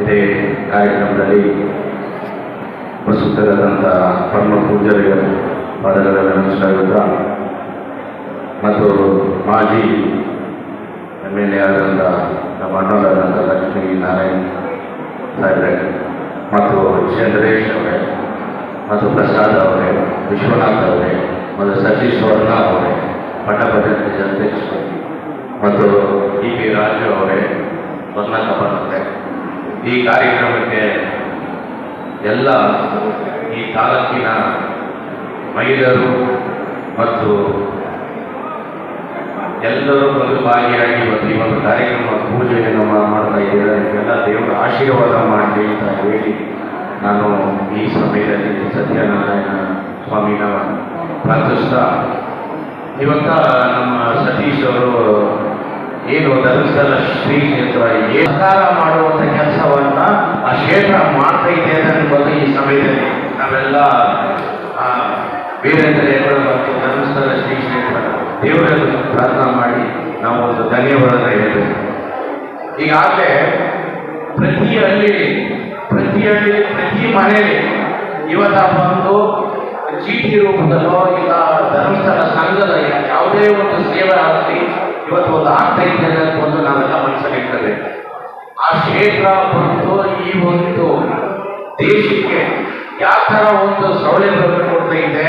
ಇದೇ ಕಾರ್ಯಕ್ರಮದಲ್ಲಿ ಪ್ರಸ್ತುತರಾದಂಥ ಪರಮ ಪೂಜಾರಿಗಳು ಪದಗಳನ್ನು ನಮಸ್ಕಾರವಿದ್ದ ಮತ್ತು ಮಾಜಿ ಎಂ ಎಲ್ ಎ ಆದಂಥ ನಮ್ಮ ಅಣ್ಣರಾದಂಥ ಲಕ್ಷ್ಮೀ ನಾರಾಯಣ್ ಸಾಹೇಬ್ರೆ ಮತ್ತು ಚಂದ್ರೇಶ್ ಅವರೇ ಮತ್ತು ಪ್ರಸಾದ್ ಅವರೇ, ವಿಶ್ವನಾಥ್ ಅವರೇ ಮತ್ತು ಸತೀಶ್ ವರ್ಣ ಅವರೇ. ಈ ಕಾರ್ಯಕ್ರಮಕ್ಕೆ ಎಲ್ಲ ಈ ತಾಲೂಕಿನ ಮಹಿಳೆಯರು ಮತ್ತು ಎಲ್ಲರೂ ಬಂದು ಭಾಗಿಯಾಗಿ ಮತ್ತು ಈ ಒಂದು ಕಾರ್ಯಕ್ರಮ ಪೂಜೆಯನ್ನು ಮಾಡ್ತಾ ಇದ್ದೀರಾ. ದೇವರ ಆಶೀರ್ವಾದ ಮಾಡಿ ಅಂತ ಹೇಳಿ ನಾನು ಈ ಸಮಯದಲ್ಲಿ ಸತ್ಯನಾರಾಯಣ ಸ್ವಾಮಿನ ಪ್ರಾರ್ಥಿಸ್ತಾ, ಇವತ್ತ ನಮ್ಮ ಸತೀಶ್ ಧರ್ಮಸ್ಥಳ ಶ್ರೀ ಕ್ಷೇತ್ರ ಸಹಕಾರ ಮಾಡುವಂತ ಕೆಲಸವನ್ನ ಆ ಕ್ಷೇತ್ರ ಮಾಡ್ತಾ ಇದೆ ಅನ್ನೋದು ಈ ಸಮಯದಲ್ಲಿ ನಾವೆಲ್ಲ ಬೇರೆ ಹೆಗಡೆ ಮತ್ತು ಧರ್ಮಸ್ಥಳ ಶ್ರೀ ಕ್ಷೇತ್ರ ದೇವರಲ್ಲಿ ಪ್ರಾರ್ಥನಾ ಮಾಡಿ ನಾವು ಒಂದು ಧನ್ಯವಾದ ಹೇಳಬೇಕು ಈಗಾಗಲೇ ಪ್ರತಿ ಹಳ್ಳಿ ಪ್ರತಿ ಹಳ್ಳಿ, ಪ್ರತಿ ಮನೆಯಲ್ಲಿ ಇವತ್ತ ಬಂದು ಚೀಟಿ ರೂಪದಲ್ಲೋ ಇಲ್ಲ ಧರ್ಮಸ್ಥಳ ಸಂಘದ ಯಾವುದೇ ಒಂದು ಸೇವೆ ಆಗಲಿ ಇವತ್ತು ಒಂದು ಆರ್ಥಿಕ ಬಂದು ನಾವೆಲ್ಲ ಮನಸ್ಸಲ್ಲಿ ಇರ್ತದೆ ಆ ಕ್ಷೇತ್ರ ಬಂತು ಈ ಒಂದು ದೇಶಕ್ಕೆ ಯಾವ ಥರ ಒಂದು ಸೌಲಭ್ಯವನ್ನು ಕೊಡ್ತಾ ಇದೆ,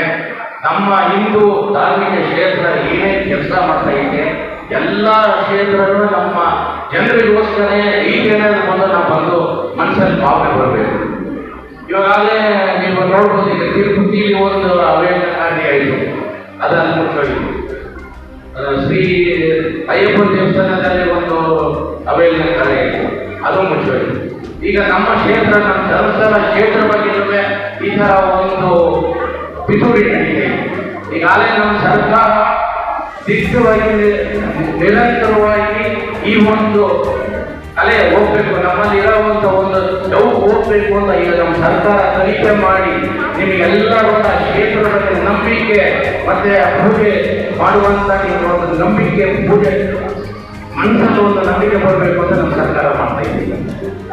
ನಮ್ಮ ಹಿಂದೂ ಧಾರ್ಮಿಕ ಕ್ಷೇತ್ರ ಏನೇನು ಕೆಲಸ ಮಾಡ್ತಾ ಇದೆ, ಎಲ್ಲ ಕ್ಷೇತ್ರಗಳು ನಮ್ಮ ಜನರಿಗೋಸ್ಕರ ಈಗೇನಾದ್ರು ಬಂದು ನಾವು ಬಂದು ಮನಸ್ಸಲ್ಲಿ ಭಾವನೆ ಬರಬೇಕು ಇವಾಗಲೇ ನೀವು ನೋಡ್ಬೋದು, ಈಗ ತಿರುಪತಿ ಒಂದು ಕಾರ್ಯ ಆಯಿತು. ಅದನ್ನು ಅಯ್ಯಪ್ಪನ ದೇವಸ್ಥಾನದಲ್ಲಿ ಒಂದು ಅವೇಲಿನ ಕಾರ್ಯ ಅದು ಮುಚ್ಚೋಯ್ತು ಈಗ ನಮ್ಮ ಕ್ಷೇತ್ರ, ನಮ್ಮ ಧರ್ಮಸ್ಥಳ ಕ್ಷೇತ್ರ ಬಗ್ಗೆ ಈ ಥರ ಒಂದು ಪಿತೂರಿ ನಡೀತಿದೆ ಈಗಾಗಲೇ ನಮ್ಮ ಸರ್ಕಾರ ದಿಟ್ಟವಾಗಿ ನಿರಂತರವಾಗಿ ಈ ಒಂದು ಅಲೆ ಹೋಗ್ಬೇಕು. ನಮ್ಮಲ್ಲಿ ಇರೋವಂಥ ಒಂದು ಯಾವ ಹೋಗ್ಬೇಕು ಅಂತ ಈಗ ನಮ್ಮ ಸರ್ಕಾರ ತನಿಖೆ ಮಾಡಿ ನಿಮಗೆಲ್ಲರೂ ಬಗ್ಗೆ ನಂಬಿಕೆ ಮತ್ತೆ ಪೂಜೆ ಮಾಡುವಂತ ಒಂದು ನಂಬಿಕೆ ಪೂಜೆ ಮನಸ್ಸಲ್ಲಿ ಒಂದು ನಂಬಿಕೆ ಬರಬೇಕು ಅಂತ ನಮ್ಮ ಸರ್ಕಾರ ಮಾಡ್ತಾ ಇದ್ದೀವಿ.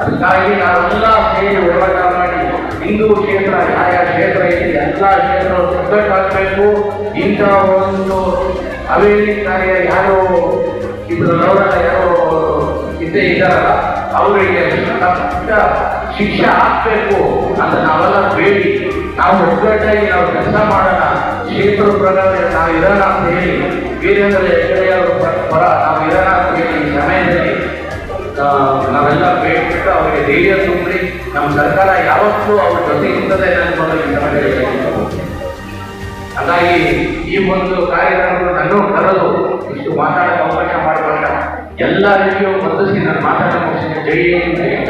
ಅದಕ್ಕಾಗಿ ನಾವೆಲ್ಲ ಸೇರಿ ಹೋರಾಟ ಮಾಡಿ ಹಿಂದೂ ಕ್ಷೇತ್ರ ಯಾವ ಕ್ಷೇತ್ರ ಇದೆ, ಎಲ್ಲ ಕ್ಷೇತ್ರ ಒಗ್ಗಟ್ಟಾಗಬೇಕು. ಇಂಥ ಒಂದು ಕಾರ್ಯ ಯಾರು ನೋಡೋಣ ಯಾರು ಇದ್ದೇ ಇದ್ದಾರಲ್ಲ, ಅವರಿಗೆ ತಕ್ಕ ಶಿಕ್ಷೆ ಆಗ್ಬೇಕು ಅಂತ ನಾವೆಲ್ಲ ಬೇಡಿ. ನಾವು ಒಗ್ಗಟ್ಟಾಗಿ ನಾವು ಕೆಲಸ ಮಾಡೋಣ. ಕ್ಷೇತ್ರ ಪ್ರಕಾರ ನಾವು ಇರೋಣ ಅಂತ ಹೇಳಿ. ವೀರೇಂದ್ರ ಹೆಗಡೆಯವರು ಪರ ನಾವು ಅಂತ ಈ ಸಮಯದಲ್ಲಿ ನಾವೆಲ್ಲ ಬೇಡ್ಬಿಟ್ಟು ಅವರಿಗೆ ಧೈರ್ಯ ತುಂಬಿ ನಮ್ಮ ಸರ್ಕಾರ ಯಾವತ್ತೂ ಅವ್ರ ಜೊತೆ ಇರ್ತದೆ ಅನ್ನೋದು. ಹಾಗಾಗಿ ಈ ಒಂದು ಕಾರ್ಯಕ್ರಮಗಳು ನನ್ನೂ ಕರೆದು ಇಷ್ಟು ಮಾತಾಡೋಕೆ ಅವಕಾಶ ಮಾಡಿಕೊಂಡ ಎಲ್ಲರಿಗೂ ನಾನು ಮಾತಾಡೋ ಮುಗಿಸಿ ಜೈ ಅಂತ